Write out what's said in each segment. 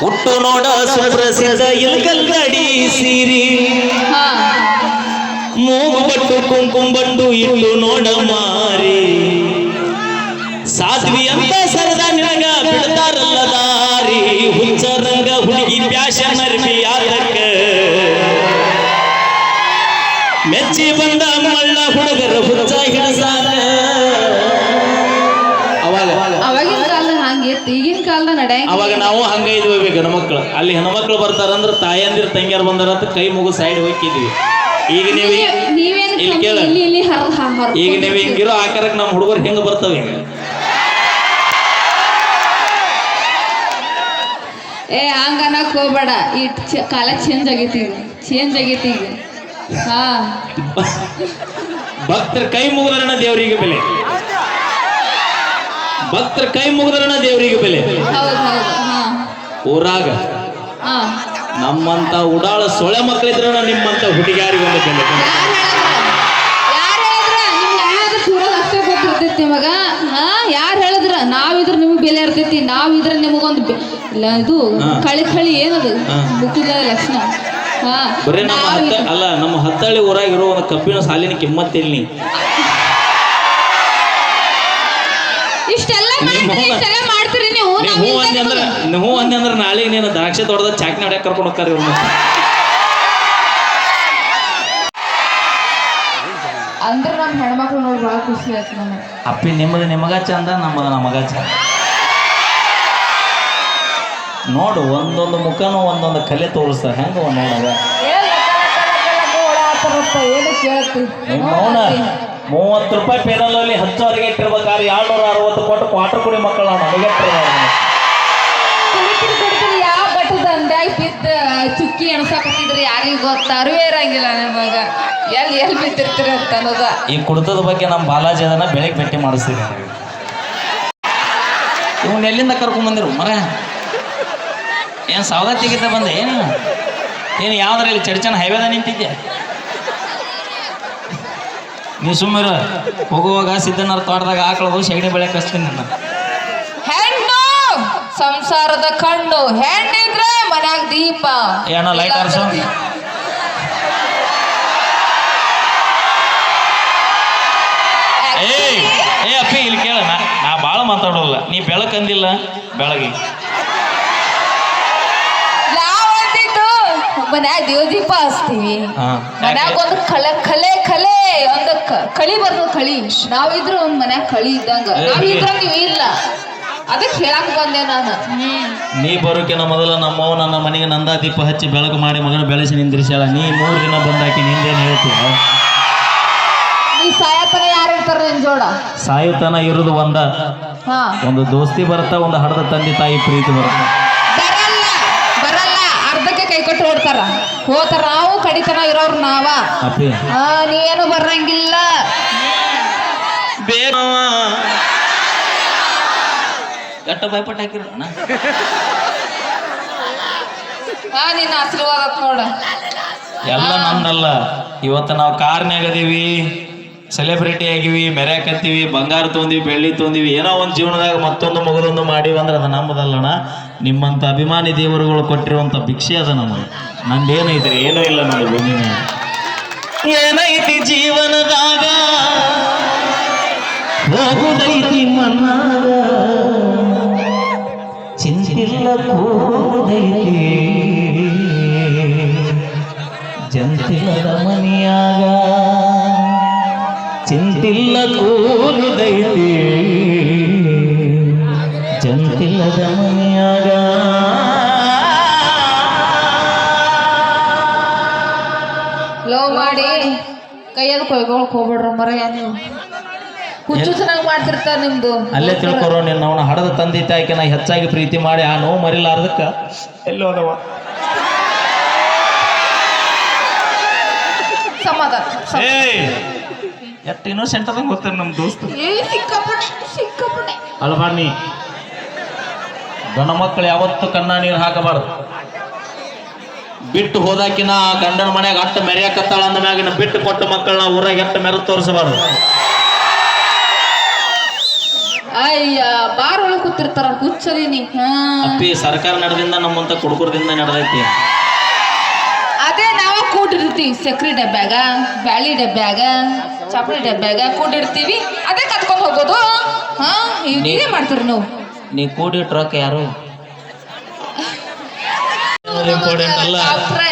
ಹುಟ್ಟು ನೋಡ ಸುಪ್ರಸಿದ್ಧ ಇಲ್ಗಲ್ಗಡಿ ಸೀರಿ. ಮೂಗು ಬಟ್ಟು ಕುಂಕುಮ ಬಂಡು ಇಟ್ಟು ನೋಡ ಮಾರಿ. ಸಾಧ್ವಿ ಅಂತ ಸರದ ನಿನಗ ಬಿಡ್ತಾರಲ್ಲ ದಾರಿ. ಹುಚ್ಚರಂಗ ಹುಡುಗಿ ಪ್ಯಾಶನ್ ಅರ್ಬಿ ಯಾರಕ್ಕ ಮೆಚ್ಚಿ ಬಂದ ಮಳ್ಳ ಹುಡುಗರ ಹುಚ್ಚ ಹಿಡಸಾರ ಈಗಿನ ಕಾಲದ ನಡೆ ಅವಾಗ ನಾವು ಹಂಗ ಇದ್ವಿ ಹೆಣ್ಮಕ್ಳು ಅಲ್ಲಿ ಹೆಣ್ಮಕ್ಳು ಬರ್ತಾರಂದ್ರ ತಾಯಂದಿರ ತಂಗಿಯರ್ ಬಂದಾರ ಅಂತ ಕೈ ಮುಗು ಸೈಡ್ ಹೋಗಿದ್ವಿ ಈಗ ನೀವು ನೀವೇನು ಇಲ್ಲಿ ಕೇಳ. ಇಲ್ಲಿ ಇಲ್ಲಿ ಹರ್ ಹರ್- ಹರ್- ಈಗ ನೀವು ಹಿಂಗಿರೋ ಆಕಾರಕ್ಕೆ ನಮ್ಮ ಹುಡುಗರು ಹೆಂಗ್ ಬರ್ತವೆ ಈಗ ಏ ಹಂಗ ಅನ್ನಕ್ ಹೋಗ್ಬೇಡ. ಈ ಚ- ಕಾಲ ಚೇಂಜ್ ಆಗೈತಿ ಈಗ. ಚೇಂಜ್ ಆಗೈತಿ ಈಗ. ಹಾ. ಭಕ್ತರ ಕೈ ಮುಗಿದ್ರಣ್ಣ ದೇವರಿಗೆ ಬೆಲೆ. ಭಕ್ತರ ಕೈ ಮುಗಿದ್ರಣ ದೇವರಿಗೆ ಬೆಲೆ. ಊರಾಗ ನಮ್ಮಂತ ಉಡಾಳ ಸೊಳೆ ಮಕ್ಕಳಿದ್ರಣ ನಿಮ್ಮಂತ ಹುಡುಗಿಯಾರಿಗೆ ಒಂದು ಬೆಲೆ. ಯಾರು ಹೇಳಿದ್ರ? ನಿಮ್ಗೆ ಯಾರು ಹೇಳಿದ್ರ? ನಾವಿದ್ರ ನಿಮ್ಗೆ. ಬೆಲೆ ಇರ್ತೈತಿ ನಾವಿದ್ರ ನಿಮಗೊಂದು ಇಲ್ಲ ಇದು. ಕಳಿ ಕಳಿ ಏನದು. ಮುಟ್ಟಿದ ಲಕ್ಷಣ. ಹಾ. ಬರೀ ನಮ್ಮ ಅಲ್ಲ ನಮ್ಮ ಹತ್ತಳ್ಳಿ ಊರಾಗಿರೋ ಒಂದು ಕಬ್ಬಿನ ಸಾಲಿನ ಕಿಮ್ಮತ್ತಿಲ್ಲ ಇಷ್ಟೆಲ್ಲ ನಿಮ್ಮ ಮಾಡ್ತೀರಿ ಇಷ್ಟೆಲ್ಲ ಮಾಡ್ತೀರಿ ನೀವು ನಾವ್ ಹೂ ಅಂದೆ ಅಂದ್ರೆ ಹೂ ಅಂದೆ ಅಂದ್ರೆ ನಾಳೆ ನೀನು ದ್ರಾಕ್ಷಿ ತೋಟದ ಚಾಕ್ನ ಹೊಡ್ಯಾಕ ಕರ್ಕೊಂಡು ಹೋಗ್ತಾರೆ ಇವ್ರನ್ನ. ಅಂದ್ರೆ ನಮ್ಮ ಹೆಣ್ಮಕ್ಳು ನೋಡಿ ಭಾಳ ಖುಷಿ ಆಯ್ತು ನನಗೆ ಅಪ್ಪಿ ನಿಮ್ಮದು ನಿಮಗ ಚಂದ ನಮ್ಮದು ನಮಗ ಚಂದ. ನೋಡು ಒಂದೊಂದು ಮುಖನೂ ಒಂದೊಂದು ಕಲೆ ತೋರಿಸ್ತಾರೆ. ಹೆಂಗ ಏನು ಕೇಳ್ತಿ ಮೌನ ಮೂವತ್ತು ರೂಪಾಯಿ ಪೇನಲಲ್ಲಿ ಹಚ್ಚೋರಿಗೆ ಇಟ್ಟಿರ್ಬೇಕಾದ್ರೆ ಏಳ್ನೂರ ಅರವತ್ತು ಕೊಟ್ಟು ಕ್ವಾರ್ಟರ್ ಕುಡಿ ಮಕ್ಕಳ ನನಗೆ ಯಾವ ಬಟ್ಟದ ಅಂಡ್ಯಾಗ ಬಿದ್ದ ಚುಕ್ಕಿ ಎಣಸಾಕತ್ತಿದ್ರಿ ಯಾರಿಗೂ ಗೊತ್ತ ಅರಿವೇ ಇರಂಗಿಲ್ಲ ನಿಮಗ. ಎಲ್ಲಿ ಎಲ್ಲಿ ಬಿದ್ದಿರ್ತೀರಿ ಅಂತ ಅನ್ನೋದ. ಈ ಕುಡಿತದ ಬಗ್ಗೆ ನಮ್ಮ ಬಾಲಾಜಿ ಅದನ್ನ ಬೆಳಗ್ಗೆ ಭೇಟಿ ಮಾಡಿಸ್ತೀವಿ ಇವನ್ ಎಲ್ಲಿಂದ ಕರ್ಕೊಂಡ್ ಬಂದಿರು? ಮರ. ಏನು ಸವದತ್ತಿಗಿದ್ದ ಬಂದೆ? ಏನು? ಏನು ಯಾವ್ದ್ರಲ್ಲಿ ಚಡ್ಚನ ಹೈವೇದ ನಿಂತಿದ್ದೆ ನೀವು ಸುಮ್ಮರ. ಹೋಗುವಾಗ ಸಿದ್ದನರ ತೋಟದಾಗ ಆಕಳದು ಸೆಗಣಿ ಬೆಳೆ ಕಸ್ತೀನಿ ನನ್ನ ಹೆಣ್ಣು ಸಂಸಾರದ ಕಣ್ಣು ಹೆಣ್ಣಿದ್ರೆ ಮನ್ಯಾಗ ದೀಪ. ಏನೋ ಲೈಟ್ ಆರ್ಸು? ಏ ಅಪ್ಪಿ ಇಲ್ಲಿ ಕೇಳ ನಾ ನಾ ಭಾಳ ಮಾತಾಡೋಲ್ಲ ನೀ ಬೆಳಕಂದಿಲ್ಲ ಬೆಳಗ್ಗೆ. ಮನ್ಯಾಗ ದೇವ ದೀಪ ಹಚ್ತೀವಿ. ಮನ್ಯಾಗ ಒಂದು ಕಲೆ ಕಲೆ ಕಲೆ ಒಂದು ಕಳಿ ಬರ್ತದ ಕಳಿ. ನಾವಿದ್ರು ಒಂದ್ ಮನ್ಯಾಗ ಕಳಿ ಇದ್ದಂಗ. ನಾವಿದ್ರ ನೀವ್ ಇಲ್ಲ. ಅದಕ್ಕೆ ಹೇಳಕ್ ಬಂದೆ ನಾನು. ನೀ ಬರೋಕಿನ ಮೊದಲ ನಮ್ಮವ್ ನನ್ನ ಮನೆಗೆ ನಂದಾ ದೀಪ ಹಚ್ಚಿ ಬೆಳಕು ಮಾಡಿ ಮಗನ ಬೆಳೆಸಿ ನಿಂದಿರಿಸ್ಯಾಳ. ನೀ ಮೂರು ದಿನ ಬಂದಾಕಿ ನಿಂದೇನು ಹೇಳ್ತೀವ ನೀ ಸಾಯತನ ಯಾರು ಇರ್ತಾರ ನಿನ್ ಜೋಡ? ಸಾಯುತನ ಇರೋದು ಒಂದ. ಒಂದು ದೋಸ್ತಿ ಬರುತ್ತಾ ಒಂದು ಹಡದ ತಂದೆ ತಾಯಿ ಪ್ರೀತಿ ಬರುತ್ತೆ. ಕೊಟ್ಟು ಹೋತಾರ? ನಾವು ಕಡಿತನ ಇರೋರು ನಾವ. ನೀನು ಹಾ ನೀವೇನು ಬರಂಗಿಲ್ಲ ಗಟ್ಟ ಭಯಪಟ್ಟು ಹಾಕಿರ ಹಾ ನಿನ್ನ ಆಶೀರ್ವಾದ ನೋಡ ಎಲ್ಲ ನಮ್ದಲ್ಲ ಇವತ್ತು ನಾವು ಕಾರ್ನ್ಯಾಗ ಅದೀವಿ. ಸೆಲೆಬ್ರಿಟಿ ಆಗಿವಿ ಮೆರ್ಯಾಕತ್ತೀವಿ ಬಂಗಾರ ತೊಂದಿವಿ ಬೆಳ್ಳಿ ತೊಂದಿವಿ ಏನೋ ಒಂದು ಜೀವನದಾಗ ಮತ್ತೊಂದು ಮಗದೊಂದು ಮಾಡಿವಿ ಅಂದ್ರೆ ಅದು ನಮ್ಮದಲ್ಲಣ್ಣ ನಿಮ್ಮಂಥ ಅಭಿಮಾನಿ ದೇವರುಗಳು ಕೊಟ್ಟಿರುವಂಥ ಭಿಕ್ಷೆ ಅದ ನಮಗೆ. ನಂದೇನೈತ್ರಿ ಏನೂ ಇಲ್ಲ ನನ್ನ ಭೂಮಿ ಏನೈತಿ ಜೀವನದಾಗ? ಹೋಗುದೈತಿ ಮನಿಯಾಗ. ಚಿಂತಿಲ್ಲ ಕೂರುದೈತಿ. ಚಂತಿಲ್ಲದ ಮನೆಯಾಗ. ಲವ್ ಮಾಡಿ ಕೈಯಲ್ಲಿ ಕೊಯ್ಕೊಳಕ್ ಹೋಗ್ಬೇಡ್ರ ಮರ ನೀವು. ಹುಚ್ಚು ಚೆನ್ನಾಗಿ ಮಾಡ್ತಿರ್ತಾರ ನಿಮ್ದು. ಅಲ್ಲೇ ತಿಳ್ಕೊರೋ ನಿನ್ನ ಅವನ ಹಡದ ತಂದೆ ನಾ ಹೆಚ್ಚಾಗಿ ಪ್ರೀತಿ ಮಾಡಿ ಆ ನೋವು ಮರಿಲಾರ್ದಕ್ಕ. ಎಲ್ಲೋ ಸಮಾಧಾನ. ಏಯ್! ಎಷ್ಟು ಇನ್ನೋಸೆಂಟ್ ಅದ ಗೊತ್ತ ನಮ್ಮ ದೋಸ್ತ? ಅಲ್ಲ ನೀ ಗಂಡ ಮಕ್ಕಳು ಯಾವತ್ತು ಕಣ್ಣ ನೀರು ಹಾಕಬಾರ್ದು. ಬಿಟ್ಟು ಹೋದಾಕಿನ ಗಂಡನ ಮನೆಗೆ ಅಷ್ಟು ಮೆರೆಯಕತ್ತಾಳ ಅಂದ ಮ್ಯಾಗಿನ ಬಿಟ್ಟು ಕೊಟ್ಟ ಮಕ್ಕಳನ್ನ ಊರಾಗ ಎಟ್ಟ ಮೆರೆ ತೋರಿಸಬಾರ್ದು. ಅಯ್ಯ ಬಾರ್ ಒಳಗೆ ಕೂತಿರ್ತಾರ ಹುಚ್ಚದೀನಿ ಅಪ್ಪಿ ಸರ್ಕಾರ ನಡೆದಿಂದ ನಮ್ಮಂತ ಕುಡುಕರದಿಂದ ನಡೆದೈತಿ. ಅದೇ ನಾವ ಕೂಟಿರ್ತೀವಿ ಸಕ್ರಿ ಡಬ್ಬ್ಯಾಗ ಬ್ಯಾಳಿ ಡಬ್ಯಾಗ. ಚಪ್ಪಲಿ ಡಬ್ಬ್ಯಾಗ ಕೂಡಿರ್ತೀವಿ ಅದೇ ಕತ್ಕೊಂಡ್ ಹೋಗೋದು. ಹಾ ಇದೇ ಮಾಡ್ತೀರಿ ನೀವು? ನೀ ಕೂಡಿ ರೊಕ್ಕ ಯಾರು? ಇಂಪಾರ್ಟೆಂಟ್ ಅಲ್ಲ.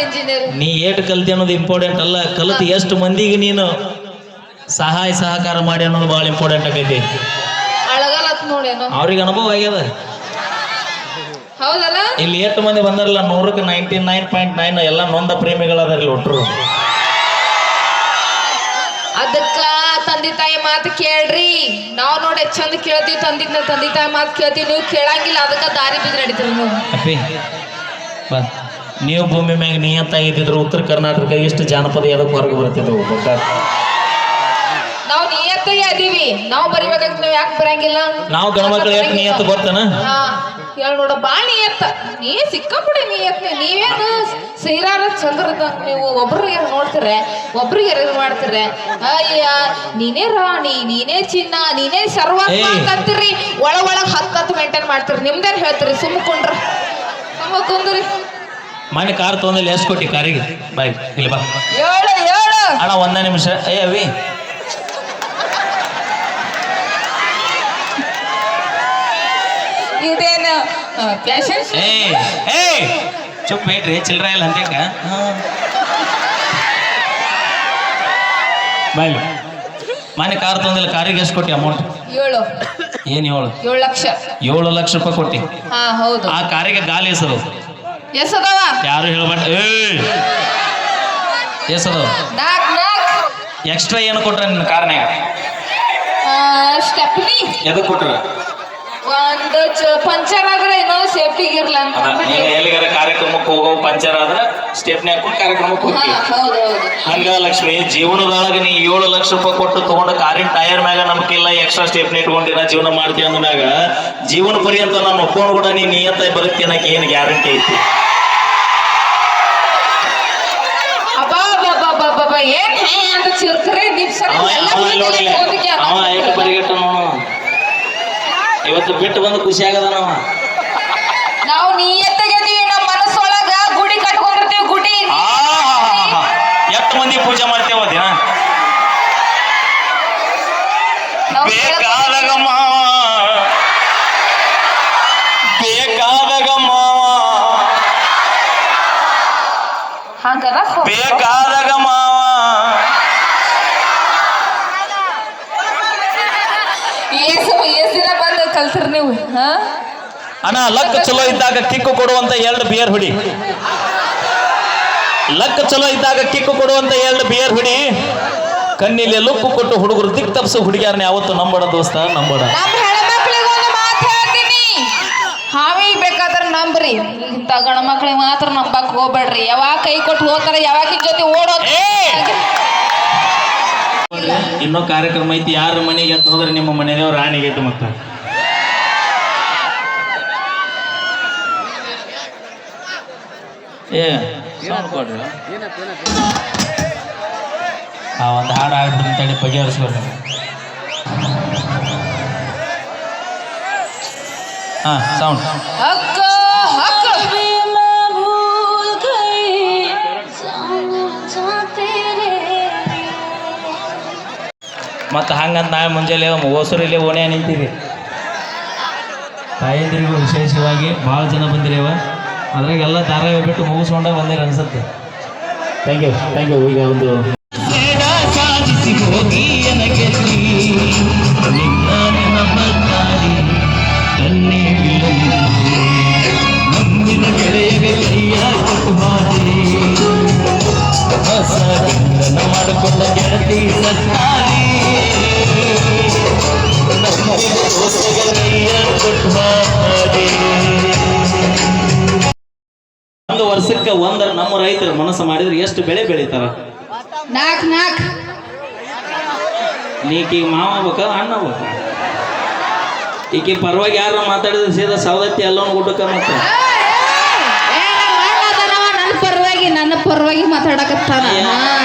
ಇಂಜಿನಿಯರ್. ನೀ ಏಟ್ ಕಲ್ತಿ ಅನ್ನೋದು ಇಂಪಾರ್ಟೆಂಟ್ ಅಲ್ಲ. ಕಲಿತು ಎಷ್ಟು ಮಂದಿಗೆ ನೀನು ಸಹಾಯ ಸಹಕಾರ ಮಾಡಿ ಅನ್ನೋದು ಭಾಳ ಇಂಪಾರ್ಟೆಂಟ್ ಆಗೈತಿ. ಅಳಗಲತ್ ನೋಡೇನು ಅವ್ರಿಗೆ ಅನುಭವ ಆಗ್ಯದ? ಹೌದಲ್ಲ? ಇಲ್ಲಿ ಎಷ್ಟು ಮಂದಿ ಬಂದಾರಲ್ಲ ನೂರಕ್ಕೆ ನೈಂಟಿ ನೈನ್ ಪಾಯಿಂಟ್ ನೈನ್ ಎಲ್ಲ ನೊಂದ ಪ್ರೇಮಿಗಳದಾರ ಇಲ್ಲಿ ಒಟ್ರು. ತಾಯಿ ಮಾತು ಕೇಳ್ರಿ. ನಾವ್ ನೋಡಿ ಚಂದ ಕೇಳ್ತೀವಿ ತಂದಿ ತಂದೆ ತಾಯಿ ಮಾತು ಕೇಳ್ತೀವಿ ನೀವು ಕೇಳಂಗಿಲ್ಲ ಅದಕ್ಕ ದಾರಿ ಬಿದ್ದು ನಡೀತೀರಿ ನೀವು. ಅಪ್ಪಿ ಬಾ. ನೀವು ಭೂಮಿ ಮ್ಯಾಗ ನಿಯತ್ತಾಗಿದ್ದಿದ್ರು ಉತ್ತರ ಕರ್ನಾಟಕ ಎಷ್ಟು ಜಾನಪದ ಎದಕ್ಕೆ ಹೊರಗೆ ಬರ್ತಿದ್ರು ನಾವು ನಿಯತ್ತಿಗೆ ಅದೀವಿ ನಾವು ಬರಿಬೇಕಾಗ್ತದೆ ನಾವು ಯಾಕೆ ಬರಂಗಿಲ್ಲ? ನಾವು ಗಣಮಕ್ಳು ಯಾಕೆ ನಿಯತ್ತು ಹಾ ಹೇಳ ನೋಡ ಬಾಳ ಎತ್ತ. ನೀ ಸಿಕ್ಕಾಪುಡಿ ನೀ ಎತ್ತ. ನೀವೇನು ಸೈರಾರ ಚಂದ್ರದ ನೀವು ಒಬ್ರಿಗೆ ನೋಡ್ತಾರೆ? ಒಬ್ರಿಗೆ ಇದು ಮಾಡ್ತಾರೆ? ಅಯ್ಯ ನೀನೇ ರಾಣಿ ನೀನೇ ಚಿನ್ನ ನೀನೇ ಸರ್ವ ಕತ್ತಿರಿ ಅಂತೀರಿ ಒಳ ಒಳಗ್ ಹಕ್ಕತ್ತು ಮೇಂಟೈನ್ ಮಾಡ್ತೀರಿ. ನಿಮ್ದೇನ್ ಹೇಳ್ತೀರಿ? ಸುಮ್ಮ ಕುಂಡ್ರ. ಸುಮ್ಮ ಕುಂದ್ರಿ. ಮನೆ ಕಾರ್ ತೊಂದ್ರೆ ಎಷ್ಟು ಕೊಟ್ಟಿ ಕಾರಿಗೆ. ಬಾಯ್ ಇಲ್ಲಿ ಬಾ. ಹೇಳು ಹೇಳು ಅಣ್ಣ ಒಂದೇ ನಿಮಿಷ. ಏ ಏ ಏ ಚುಪ್ ಬೇಡ್ರಿ ಚಿಲ್ರ ಇಲ್ಲ ಅಂತೇಕ ಬಾಯ್ ಮನೆ ಕಾರ್ ತೊಂದಿಲ್ಲ ಕಾರಿಗೆ ಎಷ್ಟು ಕೊಟ್ಟಿ ಅಮೌಂಟ್ ಏಳು. ಏನು ಏಳು? ಏಳು ಲಕ್ಷ. ಏಳು ಲಕ್ಷ ರೂಪಾಯಿ ಕೊಟ್ಟಿ. ಹಾ ಹೌದು. ಆ ಕಾರಿಗೆ ಗಾಲಿ ಹೆಸರು ಯಾರು ಹೇಳ್ಬೇಡ. ಏ ಹೆಸರು ಎಕ್ಸ್ಟ್ರಾ ಏನು ಕೊಟ್ರ ನಿನ್ನ ಕಾರ್ನ್ಯಾಗ? ಸ್ಟೆಪ್ನಿ ಎದಕ್ಕೆ ಕೊಟ್ರ? ಒಂದು ಪಂಚರ್ ಆದ್ರೆ ಸೇಫ್ಟಿಗೆ ಇರ್ಲ ಅಂತ ಎಲ್ಲಿಗಾರ ಕಾರ್ಯಕ್ರಮಕ್ಕೆ ಹೋಗೋ ಪಂಚರ್ ಆದ್ರೆ ಸ್ಟೆಪ್ನಿ ಹಾಕೊಂಡು ಕಾರ್ಯಕ್ರಮಕ್ಕೆ ಹೋಗ್ತೀವಿ ಹಂಗ ಲಕ್ಷ್ಮಿ ಜೀವನದೊಳಗ ನೀ ಏಳು ಲಕ್ಷ ರೂಪಾಯಿ ಕೊಟ್ಟು ತಗೊಂಡ ಕಾರಿನ ಟೈರ್ ಮ್ಯಾಗ ನಮ್ಗಿಲ್ಲ ಎಕ್ಸ್ಟ್ರಾ ಸ್ಟೆಪ್ನಿ ಇಟ್ಕೊಂಡಿನ ಜೀವನ ಮಾಡ್ತೀವಿ ಅಂದಾಗ ಜೀವನ ಪರ್ಯಂತ ನಾನು ಒಪ್ಕೊಂಡು ಕೂಡ ನೀ ನಿಯತ್ತಾಗಿ ಬರುತ್ತೆ ಅನ್ನಕ್ಕೆ ಏನು ಗ್ಯಾರಂಟಿ ಐತಿ? ಏನ್ ಅಂತ ಚಿರ್ಕರೆ ನೀವ್ ಸರಿ ಅವ ಎಲ್ಲ ಅವ ಬಿಟ್ಟು ನೋಡ್ಲಿ ಹೋದಕ್ಕೆ ಅದ. ಅವ ಎಷ್ಟು ಪರಿಗೆಟ್ಟ ನೋಡು ಇವತ್ತು ಬಿಟ್ಟು ಬಂದು ಖುಷಿ ಆಗದ ನಾವ? ನಾವು ನಿಯತ್ತಿಗೆದೀವಿ ನಮ್ಮ ಮನಸ್ಸೊಳಗ ಗುಡಿ ಕಟ್ಕೊಂಡಿರ್ತೀವಿ ಗುಡಿ ಎಷ್ಟು ಮಂದಿ ಪೂಜೆ ಮಾಡ್ತೇವ ದಿನ? ಬೇಕಾದಾಗ ಮಾವ. ಬೇಕಾದಾಗ ಮಾವ. ಹಂಗದ? ಹೋ- ಬೇಕಾದಾಗ ಮಾವ. ಕಲ್ತಿರ್ ನೀವು ಹಾ? ಅಣ್ಣ ಲಕ್ ಚಲೋ ಇದ್ದಾಗ ಕಿಕ್ಕು ಕೊಡುವಂತ ಎರಡು ಬಿಯರ್ ಹುಡಿ. ಲಕ್ ಚಲೋ ಇದ್ದಾಗ ಕಿಕ್ಕು ಕೊಡುವಂತ ಎರಡು ಬಿಯರ್ ಹುಡಿ. ಕಣ್ಣಿಲೆ ಲುಕ್ಕು ಕೊಟ್ಟು ಹುಡುಗರು ದಿಕ್ ತಪ್ಸು ಹುಡುಗಿಯಾರನ್ನ ಯಾವತ್ತು ನಂಬಡ ದೋಸ್ತ ನಂಬಡ. ಹಾವೇ ಬೇಕಾದ್ರೆ ನಂಬ್ರಿ. ಇಂಥ ಗಣ ಮಕ್ಳಿಗೆ ಮಾತ್ರ ನಂಬಕ್ ಹೋಗ್ಬೇಡ್ರಿ. ಯಾವಾಗ ಕೈ ಕೊಟ್ಟು ಹೋಗ್ತಾರ ಯಾವಾಗ ಜೊತೆ ಓಡೋ! ಇನ್ನೂ ಕಾರ್ಯಕ್ರಮ ಐತಿ ಯಾರ ಮನೆಗೆ ಅಂತ ಹೋದ್ರೆ ನಿಮ್ಮ ಮನೆಯವ್ರು ರಾಣಿಗೆ ಐತಿ ಮತ್ತ. ಏ sound ಕೊಡ್ರಿ. ಆ ಒಂದು ಹಾಡು ಹಾಡ್ಬಿಟ್ಟು ತಡಿ ಬಗೆಹರಿಸ್ಕೊಡ್ರಿ ಹಾ ಸೌಂಡ್ ಮತ್ತೆ ಹಂಗಂತ ನಾಳೆ ಮುಂಜಾನೆ ಹೊಸರಲ್ಲಿ ಓಣೆ ನಿಂತೀವಿ. ತಾಯಂದಿರಿಗೂ ವಿಶೇಷವಾಗಿ ಭಾಳ ಜನ ಬಂದಿರೇವ. ಅದ್ರಾಗ ಎಲ್ಲ ಧಾರಾವಾಹಿ ಬಿಟ್ಟು ಮುಗಿಸ್ಕೊಂಡ ಬಂದಿರ ಅನ್ಸುತ್ತೆ. ಥ್ಯಾಂಕ್ ಯು ಥ್ಯಾಂಕ್ ಯು ಈಗ ಒಂದು ಮಾಡಿಕೊಂಡ ಗೆಳತಿ ಸತ್ತಾರಿ ನಮ್ಮ ಕೊಟ್ಟು ಮಾಡಿ ಒಂದು ವರ್ಷಕ್ಕೆ ಒಂದರ ನಮ್ಮ ರೈತರು ಮನಸ್ಸು ಮಾಡಿದ್ರೆ ಎಷ್ಟು ಬೆಳೆ ಬೆಳಿತಾರ? ನಾಕ್ ನಾಕ್. ನೀಕೀಗ ಮಾವ ಬೇಕ ಅಣ್ಣ ಬೇಕ? ಈಕೆ ಪರವಾಗಿ ಯಾರು ಮಾತಾಡಿದ್ರೆ ಸೀದಾ ಸವದತ್ತಿ ಅಲ್ಲೋನ್ ಊಟಕ್ಕ ಮತ್ತೆ? ನನ್ನ ಪರವಾಗಿ ನನ್ನ ಪರವಾಗಿ ಮಾತಾಡಕತ್ತಾನ.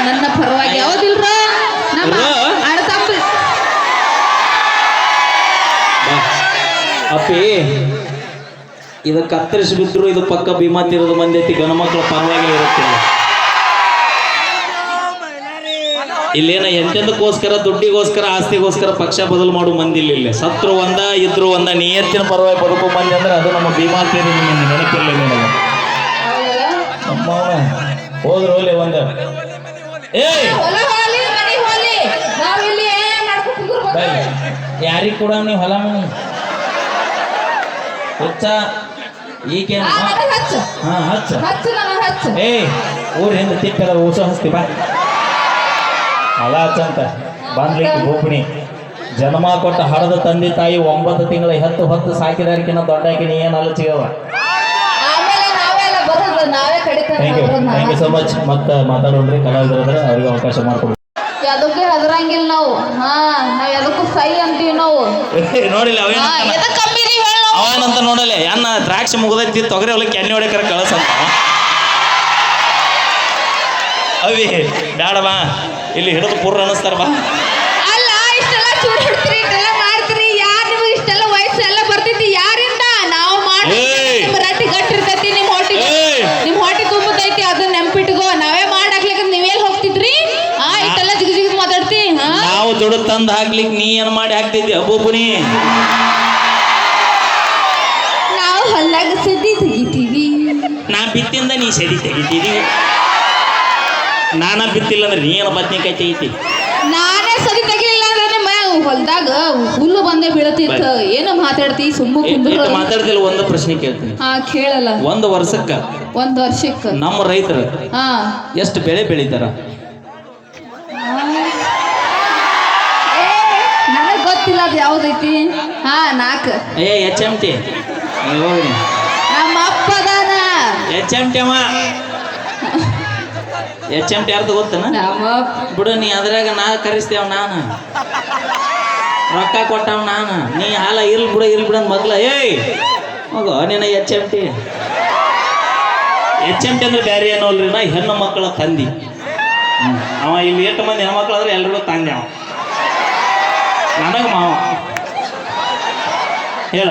ನನ್ನ ಪರವಾಗಿ. ಯಾವ್ದಿಲ್ರ ನಮ್ಮ ಅಪ್ಪಿ ಇದು ಕತ್ತರಿಸಿ ಬಿದ್ರು ಇದು ಪಕ್ಕ ಭೀಮಾ ತೀರದ ಮಂದಿ ಐತಿ ಗಣ ಮಕ್ಕಳ ಪರವಾಗಿ ಇರುತ್ತಿಲ್ಲ ಇಲ್ಲೇನ ಎಂತೆಂದಕ್ಕೋಸ್ಕರ, ದುಡ್ಡಿಗೋಸ್ಕರ, ಆಸ್ತಿಗೋಸ್ಕರ ಪಕ್ಷ ಬದಲು ಮಾಡು ಮಂದಿ ಇಲ್ಲ. ಸತ್ರು ಒಂದ, ಇದ್ರು ಒಂದ, ನಿಯತ್ತಿನ ಪರವಾಗಿ ಬದುಕು ಮಂದಿ ಅಂದ್ರೆ ಅದು ನಮ್ಮ ಭೀಮಾ ತೀರದ ಮಂದಿ ನೆನಪಿಲ್ಲ ಹೌದಲ್ಲ? ಹೋದ್ರು ಹೋಲಿ ಒಂದ. ಕುಂದ್ರಬೇಕು? ಯಾರಿಗೆ ಕೂಡ ನೀವು ಹೊಲ ಹುಚ್ಚ. ನನಗ್ ಹಚ್ಚು. ಹಾ ಹಚ್ಚ. ಹಚ್ಚು ನನಗ್ ಹಚ್ಚು. ಏಯ್ ಊರಿಂದ ತಿಪ್ಪೆಲ್ಲ ಊಸ ಹಸ್ತಿ ಬಾ ಅಲ ಹಚ್ಚಂತ ಬಂದ್ಲಿಕ್ಕೆ ಗೋಪಿಣಿ. ಜನ್ಮ ಕೊಟ್ಟ ಹಡದ ತಂದೆ ತಾಯಿ ಒಂಬತ್ತು ತಿಂಗಳ ಹತ್ತು ಹೊತ್ತು ಸಾಕಿದಾರಿಕಿನ ದೊಡ್ಡ ಆಕಿ ನೀ ಏನು ಅಲಚಿಗವ thank you thank you so much ಮತ್ತೆ ಮಾತಾಡೋಣ್ರಿ ಕಲಾವಿದರಾದ್ರೆ ಅವ್ರಿಗೆ ಅವಕಾಶ ಮಾಡ್ಕೊಡ್ರಿ. ಅದಕ್ಕೆ ಹೆದರಂಗಿಲ್ಲ ನಾವು. ಹಾ ನಾವ್ ಎದಕ್ಕೂ ಸೈ ಅಂತೀವಿ ನಾವು. ನೋಡಿಲ್ಲ ಅವೇನಂತ ನೋಡಲೆ. ಎನ್ನ ದ್ರಾಕ್ಷಿ ಮುಗ್ದೈತಿ ತೊಗರಿ ಹೊಲಕ್ಕೆ ಎಣ್ಣೆ ಹೊಡೆಕರ ಕಳಸಂತ. ಅವಿ ಬೇಡ ಬಾ. ಇಲ್ಲಿ ಹಿಡಿದು ಪೂರ್ ಅನಿಸ್ತಾರ ಬಾ. ಅಲ್ಲ ಇಷ್ಟೆಲ್ಲ ಚೂರು ಇಷ್ಟೆಲ್ಲ ಮಾಡ್ತೀರಿ ಯಾರು ನಿಮಗೆ ಇಷ್ಟೆಲ್ಲ ವಯಸ್ಸು ಎಲ್ಲ ಬರ್ತೈತಿ ಯಾರಿಂದ? ನಾವು ಮಾಡಿ ನಿಮ್ಮ ನಿಮ್ ರಟ್ಟಿ ಗಟ್ಟಿರ್ತೈತಿ ನಿಮ್ಮ ಹೊಟ್ಟೆ ನಿಮ್ಮ ನಿಮ್ ಹೊಟ್ಟಿ ತುಂಬತೈತಿ ಅದನ್ನ ನೆನ್ಪಿಟ್ಕೋ. ನಾವೇ ಮಾಡಾಕ್ಲಿಕ್ಕೆ ನೀವೆಲ್ ಹೋಗ್ತಿದ್ರಿ? ಹಾ ಇಷ್ಟೆಲ್ಲ ಜಿಗು ಜಿಗು ಮಾತಾಡ್ತಿ ನಾವು ದುಡ್ಡು ತಂದು ಹಾಕ್ಲಿಕ್ಕೆ ನೀ ಏನು ಮಾಡಿ ಹಾಕ್ತಿದ್ದೆ? ಅಬ್ಬೊಬ್ಬನಿ ಬಿತ್ತಿಂದ ನೀ ಸೆಡಿ ತೆಗಿತೀರಿ? ನಾನ ಬಿತ್ತಿಲ್ಲ ಅಂದ್ರೆ ನೀನ ಬದ್ನಿಕಾಯಿ ತೆಗಿತಿ? ನಾನೇ ಸರಿ ತೆಗಿಲಿಲ್ಲ ಅಂದ್ರೆ ಹೊಲದಾಗ ಹೊಲ್ದಾಗ ಹುಲ್ಲು ಬಂದೇ ಬೀಳತಿತ್ತು. ಏನು ಮಾತಾಡ್ತಿ? ಸುಮ್ಮ ಕುಂದ್ರು. ಮಾತಾಡ್ತಿಲ್ಲ ಒಂದು ಪ್ರಶ್ನೆ ಕೇಳ್ತೀನಿ. ಹಾ ಕೇಳಲ್ಲ. ಒಂದು ವರ್ಷಕ್ಕ? ಒಂದು ವರ್ಷಕ್ಕ. ನಮ್ಮ ರೈತರು ಹಾ. ಎಷ್ಟು ಬೆಳೆ ಬೆಳಿತಾರ? ನನಗೆ ಗೊತ್ತಿಲ್ಲ ಅದು ಯಾವ್ದೈತಿ? ಹಾ ನಾಲ್ಕು. ಏ H M T. H M T ಅಮ್ಮ. ಎಚ್ ಎಂ ಟಿ ಯಾರ್ದು ಗೊತ್ತನ? ಬಿಡು ನೀ ಅದ್ರಾಗ ನಾ ಕರೆಸ್ತೇವ ನಾನು. ರೊಕ್ಕ ಕೊಟ್ಟವ ನಾನು. ನೀ ಹಾಲ ಇರ್ಲಿ ಬಿಡು ಇರ್ಲಿ ಬಿಡ ಮೊದ್ಲ ಏಯ್ ಮಗ ನಿನ್ನ H M T H M T ಅಂದ್ರೆ ಬೇರೆ ಏನೋ ಅಲ್ರಿ ನಾ ಹೆಣ್ಣು ಮಕ್ಕಳ ತಂದಿ. ಅವ ಇಲ್ಲಿ ಎಷ್ಟು ಮಂದಿ ಹೆಣ್ಮಕ್ಳು ಆದ್ರೆ ಎಲ್ರಿಗೂ ತಂದೆ ಅವ. ನನಗೆ ಮಾವ. ಹೇಳ